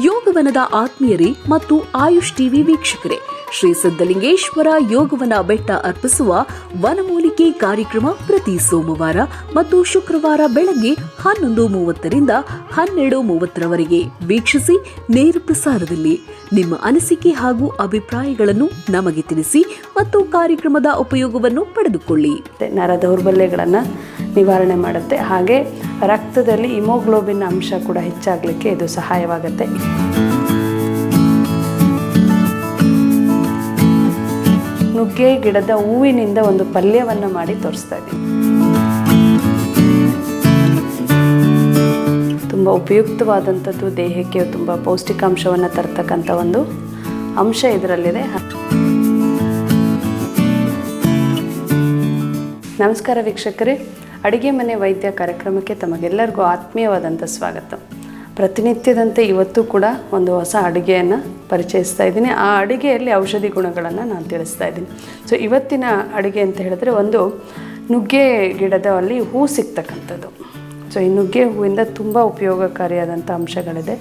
ಯೋಗವನದ ಆತ್ಮೀಯರೇ ಮತ್ತು ಆಯುಷ್ ಟಿವಿ ವೀಕ್ಷಕರೇ ಶ್ರೀ ಸಿದ್ದಲಿಂಗೇಶ್ವರ ಯೋಗವನ ಬೆಟ್ಟ ಅರ್ಪಿಸುವ ವನಮೂಲಿಕೆ ಕಾರ್ಯಕ್ರಮ ಪ್ರತಿ ಸೋಮವಾರ ಮತ್ತು ಶುಕ್ರವಾರ ಬೆಳಗ್ಗೆ ಹನ್ನೊಂದು ಮೂವತ್ತರಿಂದ ಹನ್ನೆರಡು ಮೂವತ್ತರವರೆಗೆ ವೀಕ್ಷಿಸಿ ನೇರ ಪ್ರಸಾರದಲ್ಲಿ. ನಿಮ್ಮ ಅನಿಸಿಕೆ ಹಾಗೂ ಅಭಿಪ್ರಾಯಗಳನ್ನು ನಮಗೆ ತಿಳಿಸಿ ಮತ್ತು ಕಾರ್ಯಕ್ರಮದ ಉಪಯೋಗವನ್ನು ಪಡೆದುಕೊಳ್ಳಿ. ನರ ದೌರ್ಬಲ್ಯಗಳನ್ನು ನಿವಾರಣೆ ಮಾಡುತ್ತೆ. ಹಾಗೆ ರಕ್ತದಲ್ಲಿ ಹಿಮೋಗ್ಲೋಬಿನ್ ಅಂಶ ಕೂಡ ಹೆಚ್ಚಾಗಲಿಕ್ಕೆ ಇದು ಸಹಾಯವಾಗುತ್ತೆ. ನುಗ್ಗೆ ಗಿಡದ ಹೂವಿನಿಂದ ಒಂದು ಪಲ್ಯವನ್ನು ಮಾಡಿ ತೋರಿಸ್ತಾ ಇದ್ದೀನಿ. ತುಂಬ ಉಪಯುಕ್ತವಾದಂಥದ್ದು ದೇಹಕ್ಕೆ ತುಂಬ ಪೌಷ್ಟಿಕಾಂಶವನ್ನು ತರ್ತಕ್ಕಂಥ ಒಂದು ಅಂಶ ಇದರಲ್ಲಿದೆ. ನಮಸ್ಕಾರ ವೀಕ್ಷಕರೇ. ಅಡುಗೆ ಮನೆ ವೈದ್ಯ ಕಾರ್ಯಕ್ರಮಕ್ಕೆ ತಮಗೆಲ್ಲರಿಗೂ ಆತ್ಮೀಯವಾದಂಥ ಸ್ವಾಗತ. ಪ್ರತಿನಿತ್ಯದಂತೆ ಇವತ್ತು ಕೂಡ ಒಂದು ಹೊಸ ಅಡುಗೆಯನ್ನು ಪರಿಚಯಿಸ್ತಾ ಇದ್ದೀನಿ. ಆ ಅಡುಗೆಯಲ್ಲಿ ಔಷಧಿ ಗುಣಗಳನ್ನು ನಾನು ತಿಳಿಸ್ತಾ ಇದ್ದೀನಿ. ಸೊ ಇವತ್ತಿನ ಅಡುಗೆ ಅಂತ ಹೇಳಿದ್ರೆ ಒಂದು ನುಗ್ಗೆ ಗಿಡದಲ್ಲಿ ಹೂ ಸಿಗ್ತಕ್ಕಂಥದ್ದು. ಸೊ ಈ ನುಗ್ಗೆ ಹೂವಿಂದ ತುಂಬ ಉಪಯೋಗಕಾರಿಯಾದಂಥ ಅಂಶಗಳಿದೆ.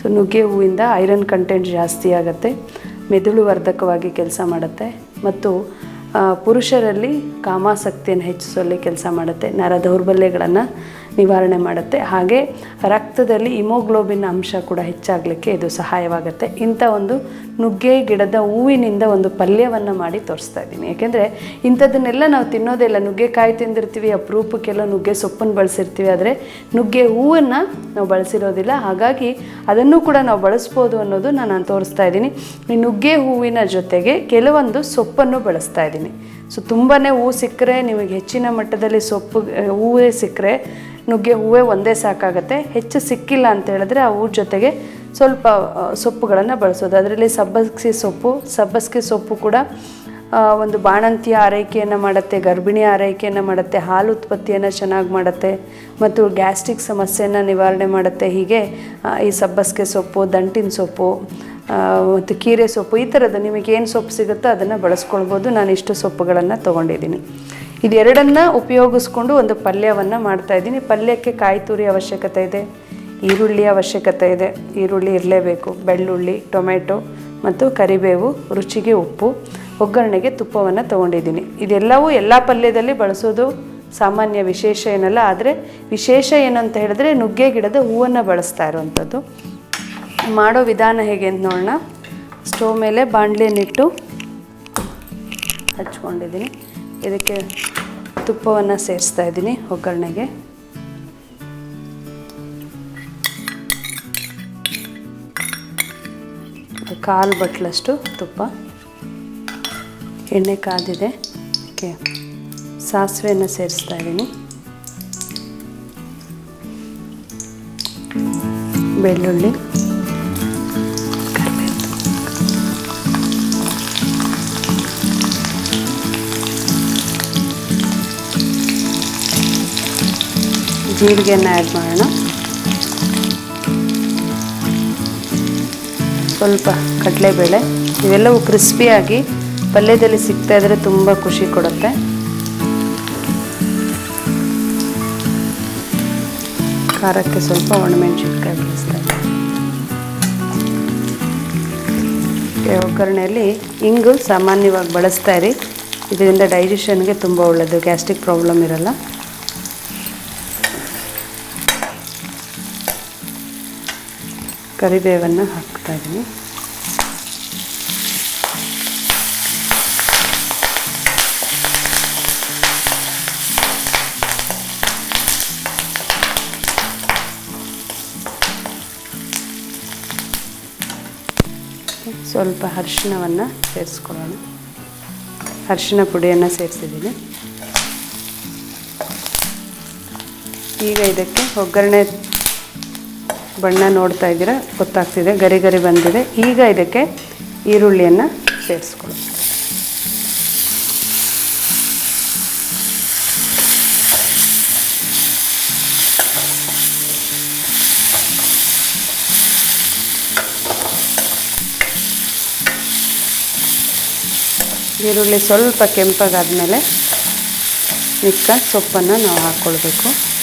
ಸೊ ನುಗ್ಗೆ ಹೂವಿಂದ ಐರನ್ ಕಂಟೆಂಟ್ ಜಾಸ್ತಿ ಆಗುತ್ತೆ, ಮೆದುಳು ವರ್ಧಕವಾಗಿ ಕೆಲಸ ಮಾಡುತ್ತೆ, ಮತ್ತು ಪುರುಷರಲ್ಲಿ ಕಾಮಾಸಕ್ತಿಯನ್ನು ಹೆಚ್ಚಿಸುವಲ್ಲಿ ಕೆಲಸ ಮಾಡುತ್ತೆ ನರ ದೌರ್ಬಲ್ಯಗಳನ್ನು ನಿವಾರಣೆ ಮಾಡುತ್ತೆ. ಹಾಗೆ ರಕ್ತದಲ್ಲಿ ಇಮೋಗ್ಲೋಬಿನ್ ಅಂಶ ಕೂಡ ಹೆಚ್ಚಾಗಲಿಕ್ಕೆ ಇದು ಸಹಾಯವಾಗುತ್ತೆ. ಇಂಥ ಒಂದು ನುಗ್ಗೆ ಗಿಡದ ಹೂವಿನಿಂದ ಒಂದು ಪಲ್ಯವನ್ನು ಮಾಡಿ ತೋರಿಸ್ತಾ ಇದ್ದೀನಿ. ಯಾಕೆಂದರೆ ಇಂಥದ್ದನ್ನೆಲ್ಲ ನಾವು ತಿನ್ನೋದಿಲ್ಲ ನುಗ್ಗೆಕಾಯಿ ತಿಂದಿರ್ತೀವಿ ಅಪರೂಪಕ್ಕೆಲ್ಲ ನುಗ್ಗೆ ಸೊಪ್ಪನ್ನು ಬಳಸಿರ್ತೀವಿ. ಆದರೆ ನುಗ್ಗೆ ಹೂವನ್ನು ನಾವು ಬಳಸಿರೋದಿಲ್ಲ. ಹಾಗಾಗಿ ಅದನ್ನು ಕೂಡ ನಾವು ಬಳಸ್ಬೋದು ಅನ್ನೋದು ನಾನು ತೋರಿಸ್ತಾ ಇದ್ದೀನಿ. ಈ ನುಗ್ಗೆ ಹೂವಿನ ಜೊತೆಗೆ ಕೆಲವೊಂದು ಸೊಪ್ಪನ್ನು ಬಳಸ್ತಾ ಇದ್ದೀನಿ. ಸೊ ತುಂಬಾ ಹೂವು ಸಿಕ್ಕರೆ, ನಿಮಗೆ ಹೆಚ್ಚಿನ ಮಟ್ಟದಲ್ಲಿ ಸೊಪ್ಪು ಹೂವೇ ಸಿಕ್ಕರೆ, ನುಗ್ಗೆ ಹೂವೇ ಒಂದೇ ಸಾಕಾಗುತ್ತೆ. ಹೆಚ್ಚು ಸಿಕ್ಕಿಲ್ಲ ಅಂತ ಹೇಳಿದ್ರೆ ಆ ಹೂ ಜೊತೆಗೆ ಸ್ವಲ್ಪ ಸೊಪ್ಪುಗಳನ್ನು ಬಳಸೋದು. ಅದರಲ್ಲಿ ಸಬ್ಬಸ್ಗಿ ಸೊಪ್ಪು ಸಬ್ಬಸ್ಗಿ ಸೊಪ್ಪು ಕೂಡ ಒಂದು ಬಾಣಂತಿಯ ಆರೈಕೆಯನ್ನು ಮಾಡುತ್ತೆ, ಗರ್ಭಿಣಿ ಆರೈಕೆಯನ್ನು ಮಾಡುತ್ತೆ, ಹಾಲು ಉತ್ಪತ್ತಿಯನ್ನು ಚೆನ್ನಾಗಿ ಮಾಡುತ್ತೆ, ಮತ್ತು ಗ್ಯಾಸ್ಟ್ರಿಕ್ ಸಮಸ್ಯೆಯನ್ನು ನಿವಾರಣೆ ಮಾಡುತ್ತೆ. ಹೀಗೆ ಈ ಸಬ್ಬಸ್ಗೆ ಸೊಪ್ಪು, ದಂಟಿನ ಸೊಪ್ಪು ಮತ್ತು ಕೀರೆ ಸೊಪ್ಪು, ಈ ಥರದ ನಿಮಗೆ ಏನು ಸೊಪ್ಪು ಸಿಗುತ್ತೋ ಅದನ್ನು ಬಳಸ್ಕೊಳ್ಬೋದು. ನಾನು ಇಷ್ಟು ಸೊಪ್ಪುಗಳನ್ನು ತೊಗೊಂಡಿದ್ದೀನಿ. ಇದೆರಡನ್ನು ಉಪಯೋಗಿಸ್ಕೊಂಡು ಒಂದು ಪಲ್ಯವನ್ನು ಮಾಡ್ತಾಯಿದ್ದೀನಿ ಪಲ್ಯಕ್ಕೆ ಕಾಯಿ ತುರಿ ಅವಶ್ಯಕತೆ ಇದೆ, ಈರುಳ್ಳಿ ಅವಶ್ಯಕತೆ ಇದೆ. ಈರುಳ್ಳಿ ಇರಲೇಬೇಕು, ಬೆಳ್ಳುಳ್ಳಿ, ಟೊಮೆಟೊ ಮತ್ತು ಕರಿಬೇವು, ರುಚಿಗೆ ಉಪ್ಪು, ಒಗ್ಗರಣೆಗೆ ತುಪ್ಪವನ್ನು ತೊಗೊಂಡಿದ್ದೀನಿ. ಇದೆಲ್ಲವೂ ಎಲ್ಲ ಪಲ್ಯದಲ್ಲಿ ಬಳಸೋದು ಸಾಮಾನ್ಯ ವಿಶೇಷ ಏನಲ್ಲ, ಆದರೆ ವಿಶೇಷ ಏನಂತ ಹೇಳಿದ್ರೆ ನುಗ್ಗೆ ಗಿಡದ ಹೂವನ್ನು ಬಳಸ್ತಾ ಇರುವಂಥದ್ದು. ಮಾಡೋ ವಿಧಾನ ಹೇಗೆ ಅಂತ ನೋಡೋಣ. ಸ್ಟೋವ್ ಮೇಲೆ ಬಾಣಲೆಯನ್ನಿಟ್ಟು ಹಚ್ಕೊಂಡಿದ್ದೀನಿ. ಇದಕ್ಕೆ ತುಪ್ಪವನ್ನು ಸೇರಿಸ್ತಾ ಇದ್ದೀನಿ ಒಗ್ಗರಣೆಗೆ. ಕಾಲು ಬಟ್ಲಷ್ಟು ತುಪ್ಪ. ಎಣ್ಣೆ ಕಾದಿದೆ. ಓಕೆ ಸಾಸಿವೆಯನ್ನು ಸೇರಿಸ್ತಾ ಇದ್ದೀನಿ. ಬೆಳ್ಳುಳ್ಳಿ. ಜೀರಿಗೆಯನ್ನು ಆ್ಯಡ್ ಮಾಡೋಣ. ಸ್ವಲ್ಪ ಕಡಲೆಬೇಳೆ, ಇವೆಲ್ಲವೂ ಕ್ರಿಸ್ಪಿಯಾಗಿ ಪಲ್ಯದಲ್ಲಿ ಸಿಗ್ತಾ ಇದ್ರೆ ತುಂಬ ಖುಷಿ ಕೊಡುತ್ತೆ. ಖಾರಕ್ಕೆ ಸ್ವಲ್ಪ ಒಣಮೆಣಸಿನ್ಕಾಯಿ ಬಳಸ್ತಾರೆ ಒಗ್ಗರಣೆಯಲ್ಲಿ ಇಂಗು ಸಾಮಾನ್ಯವಾಗಿ ಬಳಸ್ತಾ ಇರಿ. ಇದರಿಂದ ಡೈಜೆಷನ್ಗೆ ತುಂಬ ಒಳ್ಳೆಯದು ಗ್ಯಾಸ್ಟ್ರಿಕ್ ಪ್ರಾಬ್ಲಮ್ ಇರಲ್ಲ. ಕರಿಬೇವನ್ನು ಹಾಕ್ತಾ ಇದ್ದೀನಿ ಸ್ವಲ್ಪ ಅರಿಶಿಣವನ್ನು ಸೇರಿಸ್ಕೊಳ್ಳೋಣ. ಅರಿಶಿಣ ಪುಡಿಯನ್ನು ಸೇರಿಸಿದ್ದೀನಿ. ಈಗ ಇದಕ್ಕೆ ಒಗ್ಗರಣೆ ಬಣ್ಣ ನೋಡ್ತಾ ಇದ್ದೀರಾ? ಗೊತ್ತಾಗ್ತಿದೆ. ಗರಿ ಗರಿ ಬಂದಿದೆ. ಈಗ ಇದಕ್ಕೆ ಈರುಳ್ಳಿಯನ್ನು ಸೇರಿಸ್ಕೊಳ್ಳಿ ಈರುಳ್ಳಿ ಸ್ವಲ್ಪ ಕೆಂಪಗಾದ್ಮೇಲೆ ಮಿಕ್ಕ ಸೊಪ್ಪನ್ನು ನಾವು ಹಾಕ್ಕೊಳ್ಬೇಕು.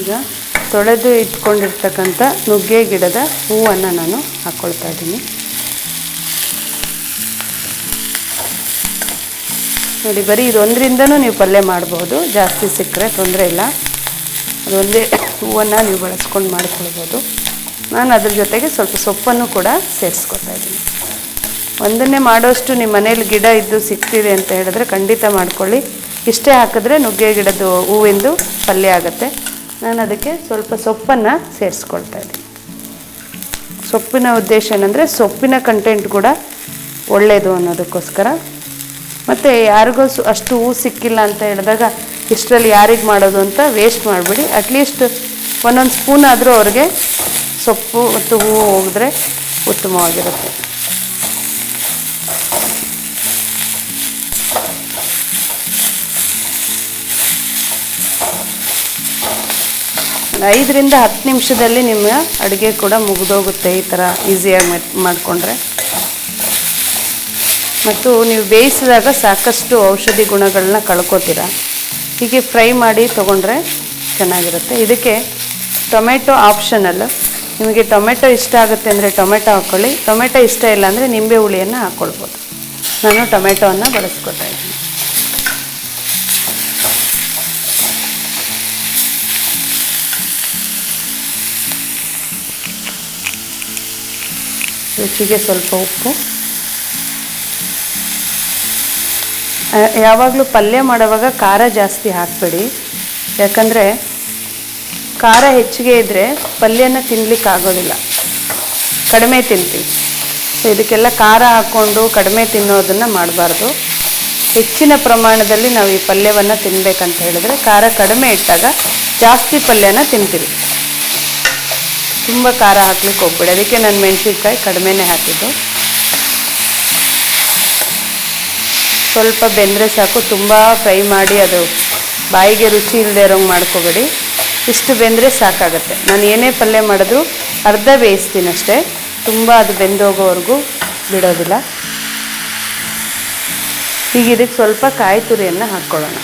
ಈಗ ತೊಳೆದು ಇಟ್ಕೊಂಡಿರ್ತಕ್ಕಂಥ ನುಗ್ಗೆ ಗಿಡದ ಹೂವನ್ನು ನಾನು ಹಾಕ್ಕೊಳ್ತಾ ಇದ್ದೀನಿ. ನೋಡಿ, ಬರೀ ಇದೊಂದರಿಂದನೂ ನೀವು ಪಲ್ಯ ಮಾಡ್ಬೋದು. ಜಾಸ್ತಿ ಸಿಕ್ಕರೆ ತೊಂದರೆ ಇಲ್ಲ. ಅದೊಂದೇ ಹೂವನ್ನು ನೀವು ಬಳಸ್ಕೊಂಡು ಮಾಡ್ಕೊಳ್ಬೋದು. ನಾನು ಅದ್ರ ಜೊತೆಗೆ ಸ್ವಲ್ಪ ಸೊಪ್ಪನ್ನು ಕೂಡ ಸೇರಿಸ್ಕೊತಾ ಇದ್ದೀನಿ. ಒಂದನ್ನೇ ಮಾಡೋಷ್ಟು ನಿಮ್ಮ ಮನೇಲಿ ಗಿಡ ಇದ್ದು ಸಿಗ್ತಿದೆ ಅಂತ ಹೇಳಿದ್ರೆ ಖಂಡಿತ ಮಾಡ್ಕೊಳ್ಳಿ. ಇಷ್ಟೇ ಹಾಕಿದ್ರೆ ನುಗ್ಗೆ ಗಿಡದ ಹೂವಿಂದು ಪಲ್ಯ ಆಗುತ್ತೆ. ನಾನು ಅದಕ್ಕೆ ಸ್ವಲ್ಪ ಸೊಪ್ಪನ್ನು ಸೇರಿಸ್ಕೊಳ್ತಾ ಇದ್ದೀನಿ. ಸೊಪ್ಪಿನ ಉದ್ದೇಶ ಏನಂದರೆ ಸೊಪ್ಪಿನ ಕಂಟೆಂಟ್ ಕೂಡ ಒಳ್ಳೆಯದು ಅನ್ನೋದಕ್ಕೋಸ್ಕರ. ಮತ್ತು ಯಾರಿಗೂ ಸು ಅಷ್ಟು ಹೂ ಸಿಕ್ಕಿಲ್ಲ ಅಂತ ಹೇಳಿದಾಗ ಇಷ್ಟರಲ್ಲಿ ಯಾರಿಗೆ ಮಾಡೋದು ಅಂತ ವೇಸ್ಟ್ ಮಾಡಿಬಿಡಿ. ಅಟ್ಲೀಸ್ಟ್ ಒಂದೊಂದು ಸ್ಪೂನ್ ಆದರೂ ಅವ್ರಿಗೆ ಸೊಪ್ಪು ಮತ್ತು ಹೂವು ಹೋಗಿದ್ರೆ ಉತ್ತಮವಾಗಿರುತ್ತೆ. ಐದರಿಂದ ಹತ್ತು ನಿಮಿಷದಲ್ಲಿ ನಿಮ್ಮ ಅಡುಗೆ ಕೂಡ ಮುಗಿದೋಗುತ್ತೆ ಈ ಥರ ಈಸಿಯಾಗಿ ಮಾಡಿಕೊಂಡ್ರೆ. ಮತ್ತು ನೀವು ಬೇಯಿಸಿದಾಗ ಸಾಕಷ್ಟು ಔಷಧಿ ಗುಣಗಳನ್ನ ಕಳ್ಕೊತೀರ. ಹೀಗೆ ಫ್ರೈ ಮಾಡಿ ತೊಗೊಂಡ್ರೆ ಚೆನ್ನಾಗಿರುತ್ತೆ. ಇದಕ್ಕೆ ಟೊಮೆಟೊ ಆಪ್ಷನಲ್. ನಿಮಗೆ ಟೊಮೆಟೊ ಇಷ್ಟ ಆಗುತ್ತೆ ಅಂದರೆ ಟೊಮೆಟೊ ಹಾಕ್ಕೊಳ್ಳಿ ಟೊಮೆಟೊ ಇಷ್ಟ ಇಲ್ಲ ಅಂದರೆ ನಿಂಬೆ ಹುಳಿಯನ್ನು ಹಾಕ್ಕೊಳ್ಬೋದು ನಾನು ಟೊಮೆಟೊವನ್ನು ಬಳಸ್ಕೊತಾ ಇದ್ದೀನಿ. ರುಚಿಗೆ ಸ್ವಲ್ಪ ಉಪ್ಪು. ಯಾವಾಗಲೂ ಪಲ್ಯ ಮಾಡುವಾಗ ಖಾರ ಜಾಸ್ತಿ ಹಾಕಬೇಡಿ. ಯಾಕಂದರೆ ಖಾರ ಹೆಚ್ಚಿಗೆ ಇದ್ದರೆ ಪಲ್ಯನ ತಿನ್ನಲಿಕ್ಕೆ ಆಗೋದಿಲ್ಲ. ಕಡಿಮೆ ತಿಂತೀವಿ. ಸೊ ಇದಕ್ಕೆಲ್ಲ ಖಾರ ಹಾಕ್ಕೊಂಡು ಕಡಿಮೆ ತಿನ್ನೋದನ್ನು ಮಾಡಬಾರ್ದು. ಹೆಚ್ಚಿನ ಪ್ರಮಾಣದಲ್ಲಿ ನಾವು ಈ ಪಲ್ಯವನ್ನು ತಿನ್ನಬೇಕಂತ ಹೇಳಿದ್ರೆ ಖಾರ ಕಡಿಮೆ ಇಟ್ಟಾಗ ಜಾಸ್ತಿ ಪಲ್ಯನ ತಿಂತೀವಿ. ತುಂಬ ಖಾರ ಹಾಕ್ಲಿಕ್ಕೆ ಹೋಗ್ಬೇಡಿ. ಅದಕ್ಕೆ ನಾನು ಮೆಣಸಿನ್ಕಾಯಿ ಕಡಿಮೆನೇ ಹಾಕಿದ್ದು. ಸ್ವಲ್ಪ ಬೆಂದರೆ ಸಾಕು, ತುಂಬ ಫ್ರೈ ಮಾಡಿ ಅದು ಬಾಯಿಗೆ ರುಚಿ ಇಲ್ಲದೆ ಇರೋಂಗೆ ಮಾಡ್ಕೋಬೇಡಿ. ಇಷ್ಟು ಬೆಂದರೆ ಸಾಕಾಗುತ್ತೆ. ನಾನು ಏನೇ ಪಲ್ಯ ಮಾಡಿದ್ರು ಅರ್ಧ ಬೇಯಿಸ್ತೀನಿ ಅಷ್ಟೇ. ತುಂಬ ಅದು ಬೆಂದೋಗೋವರೆಗೂ ಬಿಡೋದಿಲ್ಲ. ಈಗ ಇದಕ್ಕೆ ಸ್ವಲ್ಪ ಕಾಯಿ ತುರಿಯನ್ನು ಹಾಕ್ಕೊಳ್ಳೋಣ.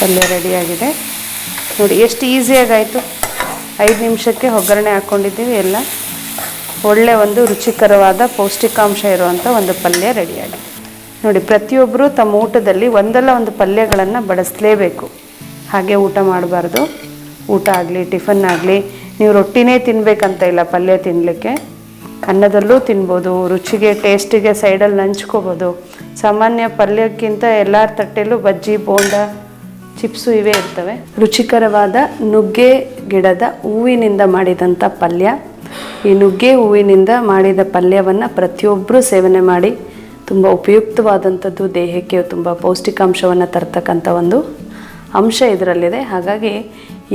ಪಲ್ಯ ರೆಡಿಯಾಗಿದೆ. ನೋಡಿ, ಎಷ್ಟು ಈಸಿಯಾಗಾಯಿತು ಐದು ನಿಮಿಷಕ್ಕೆ ಒಗ್ಗರಣೆ ಹಾಕ್ಕೊಂಡಿದ್ದೀವಿ ಎಲ್ಲ. ಒಳ್ಳೆ ಒಂದು ರುಚಿಕರವಾದ ಪೌಷ್ಟಿಕಾಂಶ ಇರುವಂಥ ಒಂದು ಪಲ್ಯ ರೆಡಿಯಾಗಿದೆ. ನೋಡಿ ಪ್ರತಿಯೊಬ್ಬರು ತಮ್ಮ ಊಟದಲ್ಲಿ ಒಂದಲ್ಲ ಒಂದು ಪಲ್ಯಗಳನ್ನು ಬಳಸಲೇಬೇಕು. ಹಾಗೆ ಊಟ ಮಾಡಬಾರ್ದು. ಊಟ ಆಗಲಿ, ಟಿಫನ್ ಆಗಲಿ, ನೀವು ರೊಟ್ಟಿನೇ ತಿನ್ನಬೇಕಂತ ಇಲ್ಲ ಪಲ್ಯ ತಿನ್ನಲಿಕ್ಕೆ ಅನ್ನದಲ್ಲೂ ತಿನ್ಬೋದು, ರುಚಿಗೆ, ಟೇಸ್ಟಿಗೆ ಸೈಡಲ್ಲಿ ನಂಚ್ಕೋಬೋದು. ಸಾಮಾನ್ಯ ಪಲ್ಯಕ್ಕಿಂತ ಎಲ್ಲರ ತಟ್ಟೆಯಲ್ಲೂ ಬಜ್ಜಿ, ಬೋಂಡ ಚಿಪ್ಸು ಇವೆ ಇರ್ತವೆ. ರುಚಿಕರವಾದ ನುಗ್ಗೆ ಗಿಡದ ಹೂವಿನಿಂದ ಮಾಡಿದಂಥ ಪಲ್ಯ. ಈ ನುಗ್ಗೆ ಹೂವಿನಿಂದ ಮಾಡಿದ ಪಲ್ಯವನ್ನು ಪ್ರತಿಯೊಬ್ಬರೂ ಸೇವನೆ ಮಾಡಿ ತುಂಬ ಉಪಯುಕ್ತವಾದಂಥದ್ದು ದೇಹಕ್ಕೆ ತುಂಬ ಪೌಷ್ಟಿಕಾಂಶವನ್ನು ತರ್ತಕ್ಕಂಥ ಒಂದು ಅಂಶ ಇದರಲ್ಲಿದೆ. ಹಾಗಾಗಿ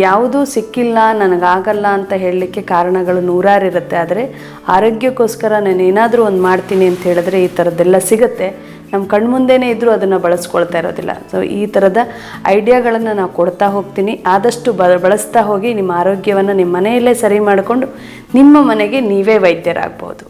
ಯಾವುದೂ ಸಿಕ್ಕಿಲ್ಲ, ನನಗಾಗಲ್ಲ ಅಂತ ಹೇಳಲಿಕ್ಕೆ ಕಾರಣಗಳು ನೂರಾರು ಇರುತ್ತೆ. ಆದರೆ ಆರೋಗ್ಯಕ್ಕೋಸ್ಕರ ನಾನು ಏನಾದರೂ ಒಂದು ಮಾಡ್ತೀನಿ ಅಂತ ಹೇಳಿದ್ರೆ ಈ ಥರದ್ದೆಲ್ಲ ಸಿಗುತ್ತೆ. ನಮ್ಮ ಕಣ್ಮುಂದೆನೇ ಇದ್ದರೂ ಅದನ್ನು ಬಳಸ್ಕೊಳ್ತಾ ಇರೋದಿಲ್ಲ. ಸೊ ಈ ಥರದ ಐಡಿಯಾಗಳನ್ನು ನಾವು ಕೊಡ್ತಾ ಹೋಗ್ತೀನಿ. ಆದಷ್ಟು ಬ, ಬಳಸ್ತಾ ಹೋಗಿ ನಿಮ್ಮ ಆರೋಗ್ಯವನ್ನು ನಿಮ್ಮ ಮನೆಯಲ್ಲೇ ಸರಿ ಮಾಡಿಕೊಂಡು ನಿಮ್ಮ ಮನೆಗೆ ನೀವೇ ವೈದ್ಯರಾಗ್ಬೋದು.